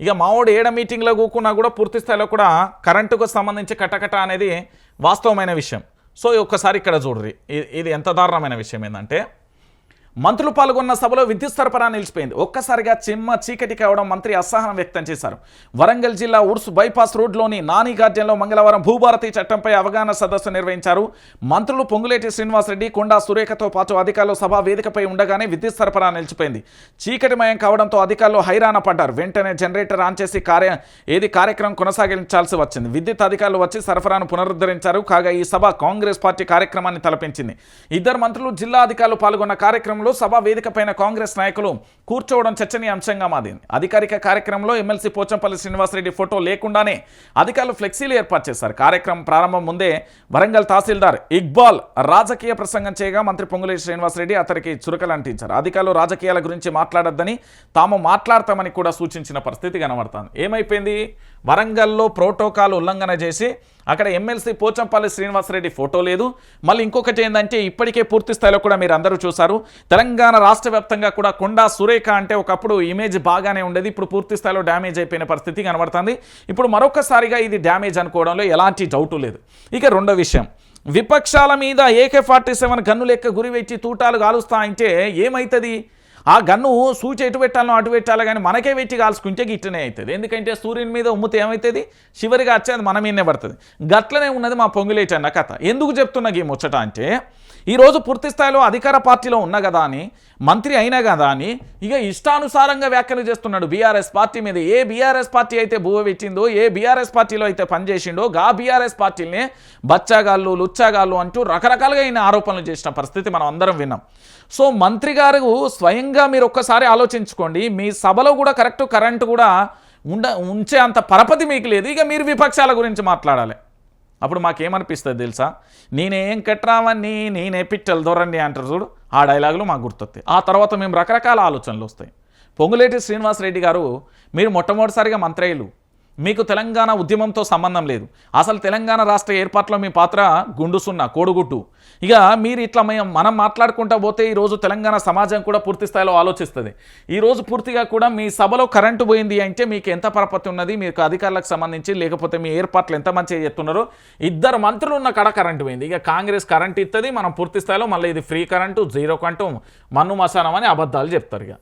ఇక మావోడు ఏడ మీటింగ్లో కూకున్నా కూడా పూర్తి స్థాయిలో కూడా కరెంటుకు సంబంధించి కటకట అనేది వాస్తవమైన విషయం. సో ఒక్కసారి ఇక్కడ చూడరి. ఇది ఎంత దారుణమైన విషయం ఏంటంటే మంత్రులు పాల్గొన్న సభలో విద్యుత్ సరఫరా నిలిచిపోయింది. ఒక్కసారిగా చిమ్మ చీకటి కావడం మంత్రి అసహనం వ్యక్తం చేశారు. వరంగల్ జిల్లా ఉడ్స్ బైపాస్ రోడ్లోని నాని గార్డెన్లో మంగళవారం భూభారతి చట్టంపై అవగాహన సదస్సు నిర్వహించారు. మంత్రులు పొంగులేటి శ్రీనివాసరెడ్డి కొండా సురేఖతో పాటు అధికారులు సభా వేదికపై ఉండగానే విద్యుత్ సరఫరా నిలిచిపోయింది. చీకటిమయం కావడంతో అధికారులు హైరాణ పడ్డారు. వెంటనే జనరేటర్ ఆన్ చేసి కార్య ఏది కార్యక్రమం కొనసాగించాల్సి వచ్చింది. విద్యుత్ అధికారులు వచ్చి సరఫరాను పునరుద్ధరించారు. కాగా ఈ సభ కాంగ్రెస్ పార్టీ కార్యక్రమాన్ని తలపించింది. ఇద్దరు మంత్రులు జిల్లా అధికారులు పాల్గొన్న కార్యక్రమంలో సభ వేదిక పైన కాంగ్రెస్ నాయకులు కూర్చోవడం చర్చనీయాంశంగా మారింది. అధికారిక కార్యక్రమంలో ఎమ్మెల్సీ పోచంపల్లి శ్రీనివాసరెడ్డి ఫోటో లేకుండానే అధికారులు ఫ్లెక్సీలు ఏర్పాటు చేశారు. కార్యక్రమం ప్రారంభం ముందే వరంగల్ తహసీల్దార్ ఇక్బాల్ రాజకీయ ప్రసంగం చేయగా మంత్రి పొంగులేటి శ్రీనివాసరెడ్డి అతనికి చురకలు అంటించారు అధికారులు రాజకీయాల గురించి మాట్లాడొద్దని తాము మాట్లాడతామని కూడా సూచించిన పరిస్థితి కనబడుతుంది. ఏమైపోయింది? వరంగల్లో ప్రోటోకాల్ ఉల్లంఘన చేసి అక్కడ ఎమ్మెల్సీ పోచంపల్లి శ్రీనివాసరెడ్డి ఫోటో లేదు. మళ్ళీ ఇంకొకటి ఏంటంటే ఇప్పటికే పూర్తి స్థాయిలో కూడా మీరు అందరూ చూశారు. తెలంగాణ రాష్ట్ర వ్యాప్తంగా కూడా కొండా సురేఖ అంటే ఒకప్పుడు ఇమేజ్ బాగానే ఉండేది. ఇప్పుడు పూర్తి స్థాయిలో డ్యామేజ్ అయిపోయిన పరిస్థితి కనబడుతుంది. ఇప్పుడు మరొకసారిగా ఇది డ్యామేజ్ అనుకోవడంలో ఎలాంటి డౌటు లేదు. ఇక రెండో విషయం. విపక్షాల మీద ఏకే ఫార్టీ సెవెన్ గన్ను లెక్క గురివెచ్చి తూటాలు కాలుస్తా అంటే ఏమవుతుంది ఆ గన్ను సూచి ఎటు పెట్టాలో అటు పెట్టాలి కానీ మనకే పెట్టి కాల్చుకుంటే గిట్టనే అవుతుంది. ఎందుకంటే సూర్యుని మీద ఉమ్మితే ఏమవుతుంది చివరిగా వచ్చేది మన మీదనే పడుతుంది. గట్లనే ఉన్నది మా పొంగులేటి అన్న కథ. ఎందుకు చెప్తున్నా ఈ ముచ్చట అంటే ఈరోజు పూర్తి స్థాయిలో అధికార పార్టీలో ఉన్న కదా అని మంత్రి అయినా కదా అని ఇక ఇష్టానుసారంగా వ్యాఖ్యలు చేస్తున్నాడు బీఆర్ఎస్ పార్టీ మీద. ఏ బీఆర్ఎస్ పార్టీ అయితే భూవ పెట్టిందో ఏ బీఆర్ఎస్ పార్టీలో అయితే పనిచేసిండో గా బీఆర్ఎస్ పార్టీని బచ్చాగాళ్ళు లుచ్చాగాళ్ళు అంటూ రకరకాలుగా ఆయన ఆరోపణలు చేసిన పరిస్థితి మనం అందరం విన్నాం. సో మంత్రి గారు స్వయంగా మీరు ఒక్కసారి ఆలోచించుకోండి. మీ సభలో కూడా కరెక్ట్ కరెంట్ కూడా ఉండ ఉంచే అంత పరపతి మీకు లేదు. ఇక మీరు విపక్షాల గురించి మాట్లాడాలి. అప్పుడు మాకేమనిపిస్తుంది తెలుసా? నేనేం కట్రావని నేనే పిట్టలు దొరండి అంటారు చూడు. ఆ డైలాగులు మాకు గుర్తొస్తాయి. ఆ తర్వాత మేము రకరకాల ఆలోచనలు వస్తాయి. పొంగులేటి శ్రీనివాసరెడ్డి గారు మీరు మొట్టమొదటిసారిగా మంత్రేయులు. మీకు తెలంగాణ ఉద్యమంతో సంబంధం లేదు. అసలు తెలంగాణ రాష్ట్ర ఏర్పాట్లో మీ పాత్ర గుండుసున్న కోడుగుట్టు ఇక మీరు ఇట్లా మేము మనం మాట్లాడుకుంటా పోతే ఈరోజు తెలంగాణ సమాజం కూడా పూర్తి స్థాయిలో ఆలోచిస్తుంది. ఈరోజు పూర్తిగా కూడా మీ సభలో కరెంటు పోయింది అంటే మీకు ఎంత పరపతి ఉన్నది? మీకు అధికారులకు సంబంధించి లేకపోతే మీ ఏర్పాట్లు ఎంత మంచిగా చేస్తున్నారో? ఇద్దరు మంత్రులు ఉన్న కడ కరెంటు పోయింది. ఇక కాంగ్రెస్ కరెంట్ ఇస్తుంది మనం పూర్తి స్థాయిలో మళ్ళీ ఇది ఫ్రీ కరెంటు జీరో కరెంటు మన్ను మసానం అని అబద్ధాలు చెప్తారు ఇక.